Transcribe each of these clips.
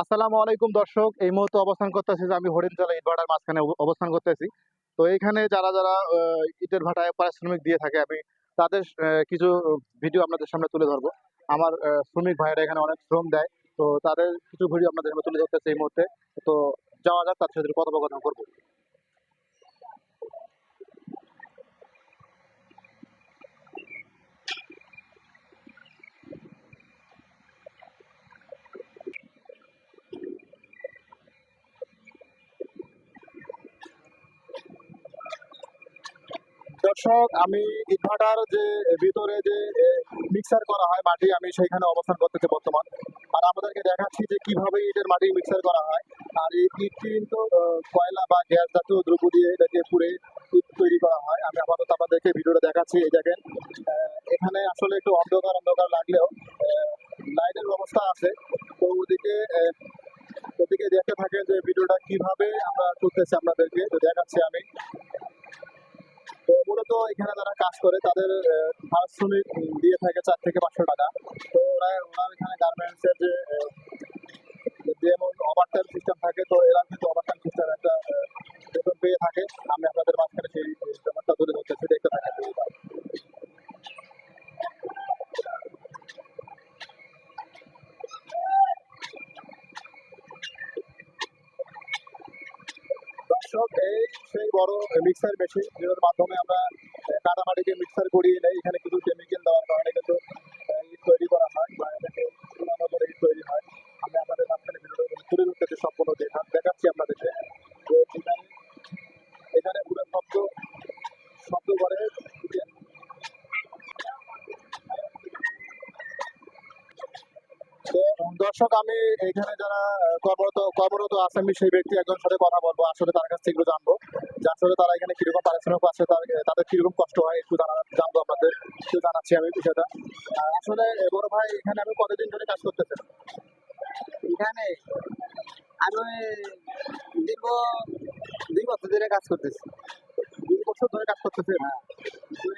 আসসালামু আলাইকুম দর্শক, এই মুহূর্তে অবস্থান করতেছি যে আমি হরিণ ইট ভাটার মাঝখানে অবস্থান করতেছি। তো এখানে যারা যারা ইটের ভাটায় পারিশ্রমিক দিয়ে থাকে, আমি তাদের কিছু ভিডিও আপনাদের সামনে তুলে ধরবো। আমার শ্রমিক ভাইরা এখানে অনেক শ্রম দেয়, তো তাদের কিছু ভিডিও আপনাদের সামনে তুলে ধরতেছে এই মুহূর্তে। তো যাওয়া যাক তার সাথে কথোপকথন করব। দর্শক, আমি ইটভাটার যে ভিতরে যে মিক্সার করা হয় মাটি, আমি সেইখানে অবস্থান করতেছি বর্তমান। আর আমাদেরকে দেখাচ্ছি যে কীভাবে ইটের মাটি মিক্সার করা হয়। আর এই ইট কিন্তু কয়লা বা গ্যাস জাতীয় দ্রব্য দিয়ে এটাকে পুড়ে ইট তৈরি করা হয়। আমি আপাতত আপনাদেরকে ভিডিওটা দেখাচ্ছি, এই দেখেন। এখানে আসলে একটু অন্ধকার অন্ধকার লাগলেও লাইটের ব্যবস্থা আছে। তো ওদিকে ওদিকে দেখতে থাকে যে ভিডিওটা কীভাবে আমরা করতেছি আপনাদেরকে, তো দেখাচ্ছি আমি। তো মূলত এখানে যারা কাজ করে, তাদের পারিশ্রমিক দিয়ে থাকে চার থেকে পাঁচশো টাকা। তো ওরা ওরা এখানে গার্মেন্টসের যে আহ, যেমন ওভার টাইম সিস্টেম থাকে তো এরা কিন্তু ওভার টাইম সিস্টেম একটা আহ, বেতন পেয়ে থাকে আমি আপনাদের মাঝখানে সেই ব্যাপারটা তুলে ধরতেছি দেখতে থাকেন দর্শক এই সেই বড় মিক্সার মেশিন যেটার মাধ্যমে আমরা কাদামাটিকে মিক্সার করি নেই। এখানে কিছু কেমিক্যাল দেওয়ার কারণে কিন্তু ইট তৈরি করা হয় বা এটাকে পুরানো করে ইট তৈরি হয়। আমি আমাদের মাঝখানে ভিডিওটা তুলে ধরতেছি সম্পূর্ণ দেখা দেখাচ্ছি আপনাদেরকে। যে এখানে এখানে পুরো শব্দ করে যে তো দর্শক আমি এখানে যারা কর্মরত কর্মরত আছে আমি সেই ব্যক্তি একজন সাথে কথা বলব। আসলে তার কাছ থেকে একটু জানব। যে আসলে তারা এখানে কীরকম পারিশ্রমিক পাচ্ছে তার তাদের কীরকম কষ্ট হয় একটু জানা জানব আপনাদের। একটু জানাচ্ছি আমি বিষয়টা। আসলে বড় ভাই এখানে আমি কতদিন ধরে কাজ করতেছেন? এখানে আমি দীর্ঘ দুই বছর ধরে কাজ করতেছি। দুই বছর ধরে কাজ করতেছেন? তো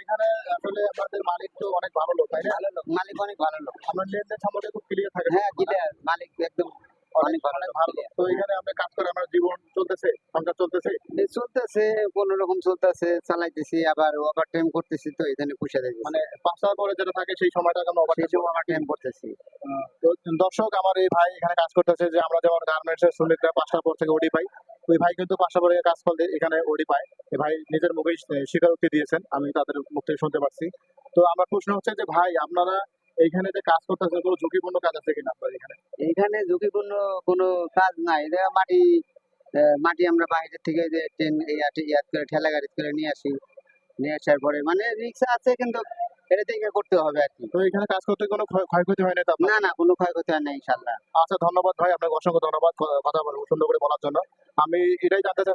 এখানে আসলে আমাদের মালিক তো অনেক ভালো লোক তাই না? ভালো লোক মালিক অনেক ভালো লোক। আমরা লেনদেন সম্পর্কে খুব ক্লিয়ার থাকে। হ্যাঁ ক্লিয়ার মালিক একদম। অনেক ভালো অনেক লোক ভালো। তো এখানে আমরা কাজ করে আমার জীবন চলতেছে সংসার চলতেছে। চলতেছে কোন রকম চলতেছে চালাইতেছি আবার ওভার টাইম করতেছি তো এখানে পয়সা দেয় মানে পাঁচটার পরে যেটা থাকে সেই সময়টা আমরা ওভার ওভার টাইম করতেছি। দর্শক আমার এই ভাই এখানে কাজ করতেছে যে আমরা যেমন গার্মেন্টস এর শ্রমিকরা পাঁচটার পর থেকে ওডি পাই ওই ভাই কিন্তু পাঁচটা পরে কাজ করলে এখানে ওডি পায়। এই ভাই নিজের স্বী- স্বীকারোক্তি দিয়েছেন আমি তাদের মুখ থেকে শুনতে পারছি। তো আমার প্রশ্ন হচ্ছে যে ভাই আপনারা এইখানে যে কাজ করতেছেন কোনো ঝুঁকিপূর্ণ কাজ আছে কিনা আপনার এখানে? এইখানে ঝুঁকিপূর্ণ কোনো কাজ নাই। এটা মাটি মাটি আমরা বাইরে থেকে যে ট্রেন ইয়াদ করে ঠেলা গাড়ি করে নিয়ে আসি। নিয়ে আসার পরে মানে রিক্সা আছে কিন্তু এটা থেকে করতে হবে আর কি। তো এখানে কাজ করতে কোনো ক্ষয়ক্ষতি হয় না তো না না কোনো ক্ষয়ক্ষতি হয় না ইনশাল্লাহ আচ্ছা ধন্যবাদ ভাই আপনাকে অসংখ্য ধন্যবাদ কথা বল- সুন্দর করে বলার জন্য। আমি এটাই জানতে চাই